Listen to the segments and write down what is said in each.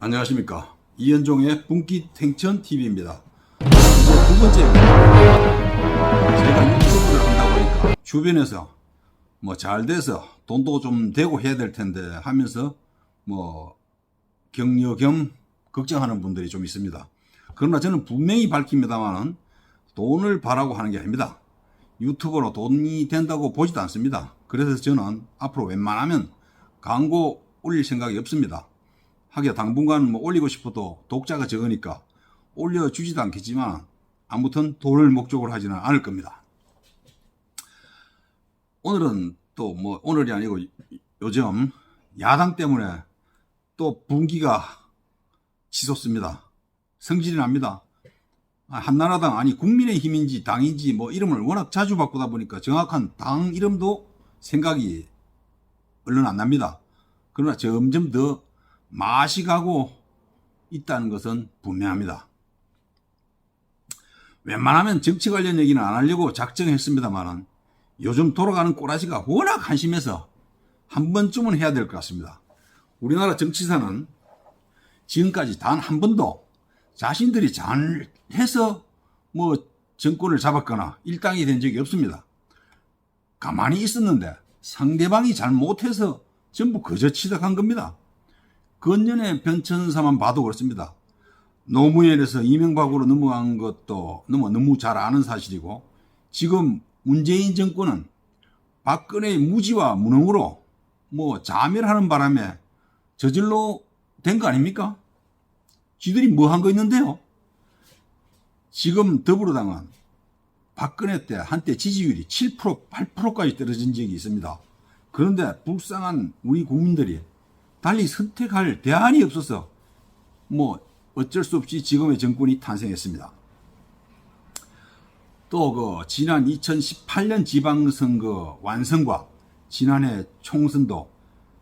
안녕하십니까 이현종의 분기 탱천 TV입니다. 두 번째입니다. 제가 유튜브를 한다 보니까 주변에서 뭐 잘 돼서 돈도 좀 되고 해야 될 텐데 하면서 뭐 격려 겸 걱정하는 분들이 좀 있습니다. 그러나 저는 분명히 밝힙니다만은 돈을 바라고 하는 게 아닙니다. 유튜버로 돈이 된다고 보지도 않습니다. 그래서 저는 앞으로 웬만하면 광고 올릴 생각이 없습니다. 하기야 당분간 뭐 올리고 싶어도 독자가 적으니까 올려주지도 않겠지만 아무튼 돈을 목적으로 하지는 않을 겁니다. 오늘은 또 뭐 오늘이 아니고 요즘 야당 때문에 또 분기가 치솟습니다. 성질이 납니다. 아, 한나라당 아니 국민의 힘인지 당인지 뭐 이름을 워낙 자주 바꾸다 보니까 정확한 당 이름도 생각이 얼른 안 납니다. 그러나 점점 더 맛이 가고 있다는 것은 분명합니다. 웬만하면 정치 관련 얘기는 안 하려고 작정했습니다만은 요즘 돌아가는 꼬라지가 워낙 한심해서 한 번쯤은 해야 될 것 같습니다. 우리나라 정치사는 지금까지 단 한 번도 자신들이 잘 해서 뭐 정권을 잡았거나 일당이 된 적이 없습니다. 가만히 있었는데 상대방이 잘 못해서 전부 거저 취득한 겁니다. 건년의 변천사만 봐도 그렇습니다. 노무현에서 이명박으로 넘어간 것도 너무, 너무 잘 아는 사실이고 지금 문재인 정권은 박근혜의 무지와 무능으로 뭐 자멸하는 바람에 저절로 된 거 아닙니까? 지들이 뭐 한 거 있는데요? 지금 더불어당은 박근혜 때 한때 지지율이 7% 8%까지 떨어진 적이 있습니다. 그런데 불쌍한 우리 국민들이 달리 선택할 대안이 없어서 뭐 어쩔 수 없이 지금의 정권이 탄생했습니다. 또 그 지난 2018년 지방선거 완성과 지난해 총선도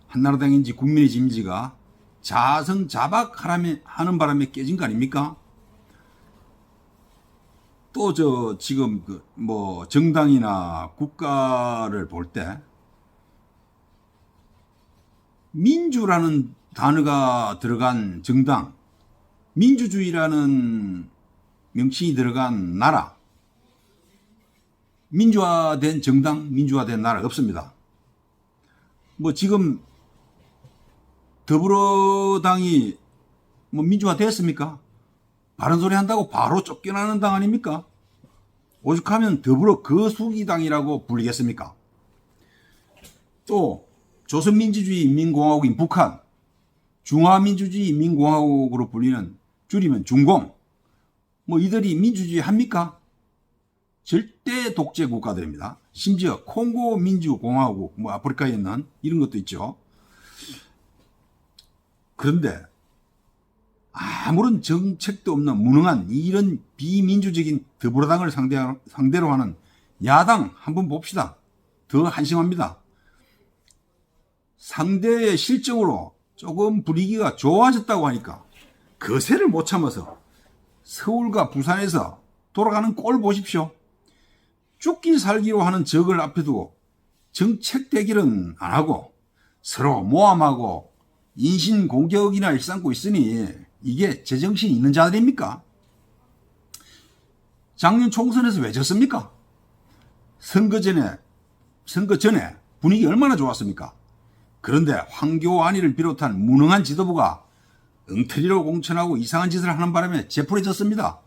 한나라당인지 국민의힘인지가 자성자박하라면 하는 바람에 깨진 거 아닙니까? 또 저 지금 그 뭐 정당이나 국가를 볼때 민주라는 단어가 들어간 정당, 민주주의라는 명칭이 들어간 나라, 민주화된 정당, 민주화된 나라가 없습니다. 뭐 지금 더불어당이 뭐 민주화 됐습니까? 바른 소리 한다고 바로 쫓겨나는 당 아닙니까? 오죽하면 더불어 거수기당이라고 불리겠습니까? 또 조선민주주의 인민공화국인 북한, 중화민주주의 인민공화국으로 불리는 줄이면 중공, 뭐 이들이 민주주의 합니까? 절대 독재 국가들입니다. 심지어 콩고 민주공화국, 뭐 아프리카에 있는 이런 것도 있죠. 그런데 아무런 정책도 없는 무능한 이런 비민주적인 더불어당을 상대로 하는 야당 한번 봅시다. 더 한심합니다. 상대의 실정으로 조금 분위기가 좋아졌다고 하니까 거세를 못 참아서 서울과 부산에서 돌아가는 꼴 보십시오. 죽기 살기로 하는 적을 앞에 두고 정책 대결은 안 하고 서로 모함하고 인신 공격이나 일삼고 있으니 이게 제정신이 있는 자들입니까? 작년 총선에서 왜 졌습니까? 선거 전에, 선거 전에 분위기 얼마나 좋았습니까? 그런데 황교안이를 비롯한 무능한 지도부가 엉터리로 공천하고 이상한 짓을 하는 바람에 재풀어졌습니다.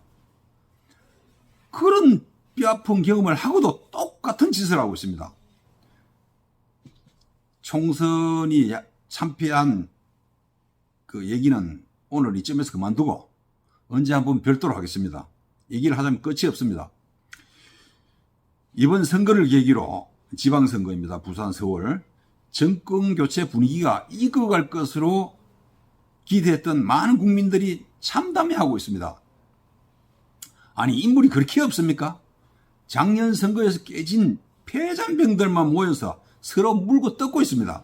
그런 뼈아픈 경험을 하고도 똑같은 짓을 하고 있습니다. 총선이 참패한 그 얘기는 오늘 이쯤에서 그만두고 언제 한번 별도로 하겠습니다. 얘기를 하자면 끝이 없습니다. 이번 선거를 계기로 지방선거입니다. 부산, 서울. 정권 교체 분위기가 익어갈 것으로 기대했던 많은 국민들이 참담해하고 있습니다. 아니 인물이 그렇게 없습니까? 작년 선거에서 깨진 폐잔병들만 모여서 서로 물고 뜯고 있습니다.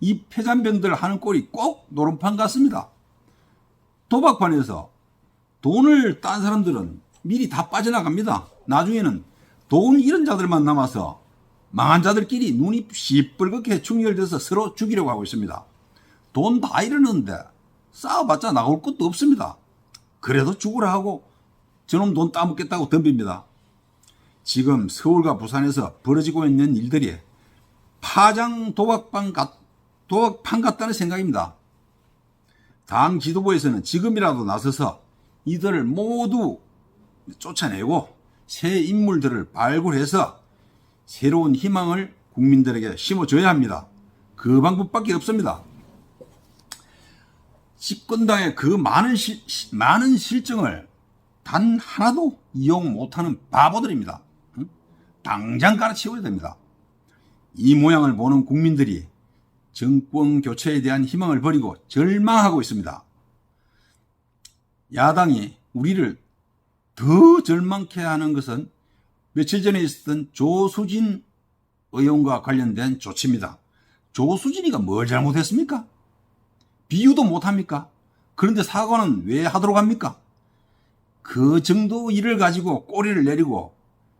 이 폐잔병들 하는 꼴이 꼭 노름판 같습니다. 도박판에서 돈을 딴 사람들은 미리 다 빠져나갑니다. 나중에는 돈 잃은 자들만 남아서 망한 자들끼리 눈이 시뻘겋게 충혈돼서 서로 죽이려고 하고 있습니다. 돈 다 잃었는데 싸워봤자 나올 것도 없습니다. 그래도 죽으라 하고 저놈 돈 따먹겠다고 덤빕니다. 지금 서울과 부산에서 벌어지고 있는 일들이 파장 도박판 같, 도박판 같다는 생각입니다. 당 지도부에서는 지금이라도 나서서 이들을 모두 쫓아내고 새 인물들을 발굴해서 새로운 희망을 국민들에게 심어줘야 합니다. 그 방법밖에 없습니다. 집권당의 그 많은 실, 시- 많은 실정을 단 하나도 이용 못하는 바보들입니다. 응? 당장 가르치워야 됩니다. 이 모양을 보는 국민들이 정권 교체에 대한 희망을 버리고 절망하고 있습니다. 야당이 우리를 더 절망케 하는 것은 며칠 전에 있었던 조수진 의원과 관련된 조치입니다. 조수진이가 뭘 잘못했습니까? 비유도 못합니까? 그런데 사과는 왜 하도록 합니까? 그 정도 일을 가지고 꼬리를 내리고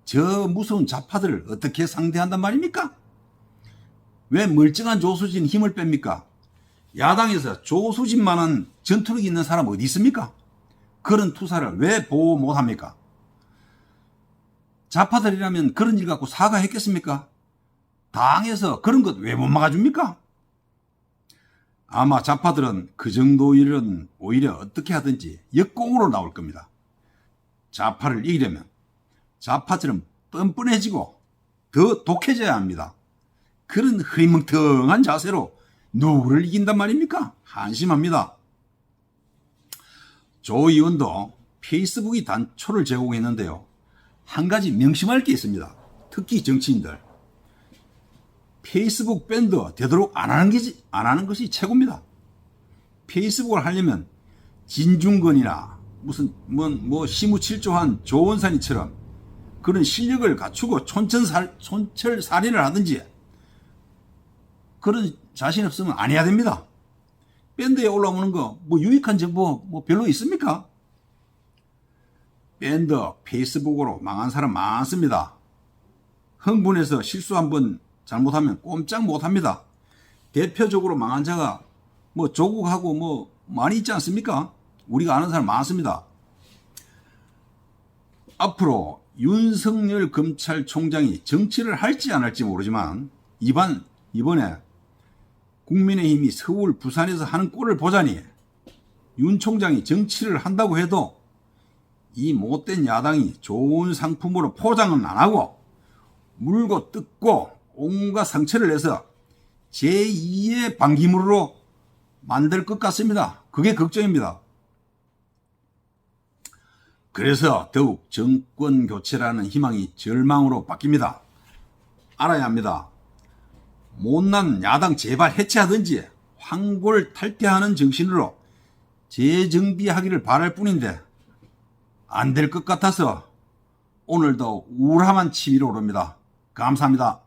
저 무서운 좌파들을 어떻게 상대한단 말입니까? 왜 멀쩡한 조수진 힘을 뺍니까? 야당에서 조수진만한 전투력이 있는 사람 어디 있습니까? 그런 투사를 왜 보호 못합니까? 좌파들이라면 그런 일 갖고 사과했겠습니까? 당에서 그런 것 왜 못 막아줍니까? 아마 좌파들은 그 정도 일은 오히려 어떻게 하든지 역공으로 나올 겁니다. 좌파를 이기려면 좌파처럼 뻔뻔해지고 더 독해져야 합니다. 그런 흐리멍텅한 자세로 누구를 이긴단 말입니까? 한심합니다. 조 의원도 페이스북이 단초를 제공했는데요. 한 가지 명심할 게 있습니다. 특히 정치인들. 페이스북 밴드 되도록 안 하는, 게, 안 하는 것이 최고입니다. 페이스북을 하려면 진중권이나 무슨 뭐, 뭐 시무칠조한 조원산이처럼 그런 실력을 갖추고 촌철살, 촌철살인을 하든지 그런 자신 없으면 안 해야 됩니다. 밴드에 올라오는 거 뭐 유익한 정보 뭐 별로 있습니까? 밴드 페이스북으로 망한 사람 많습니다. 흥분해서 실수 한번 잘못하면 꼼짝 못합니다. 대표적으로 망한 자가 뭐 조국하고 뭐 많이 있지 않습니까? 우리가 아는 사람 많습니다. 앞으로 윤석열 검찰총장이 정치를 할지 안 할지 모르지만 이번 이번에 국민의힘이 서울 부산에서 하는 꼴을 보자니 윤 총장이 정치를 한다고 해도 이 못된 야당이 좋은 상품으로 포장은 안 하고 물고 뜯고 온갖 상처를 내서 제2의 방기물로 만들 것 같습니다. 그게 걱정입니다. 그래서 더욱 정권 교체라는 희망이 절망으로 바뀝니다. 알아야 합니다. 못난 야당 제발 해체하든지 황골 탈퇴하는 정신으로 재정비하기를 바랄 뿐인데 안 될 것 같아서 오늘도 우울함한 치밀어 오릅니다. 감사합니다.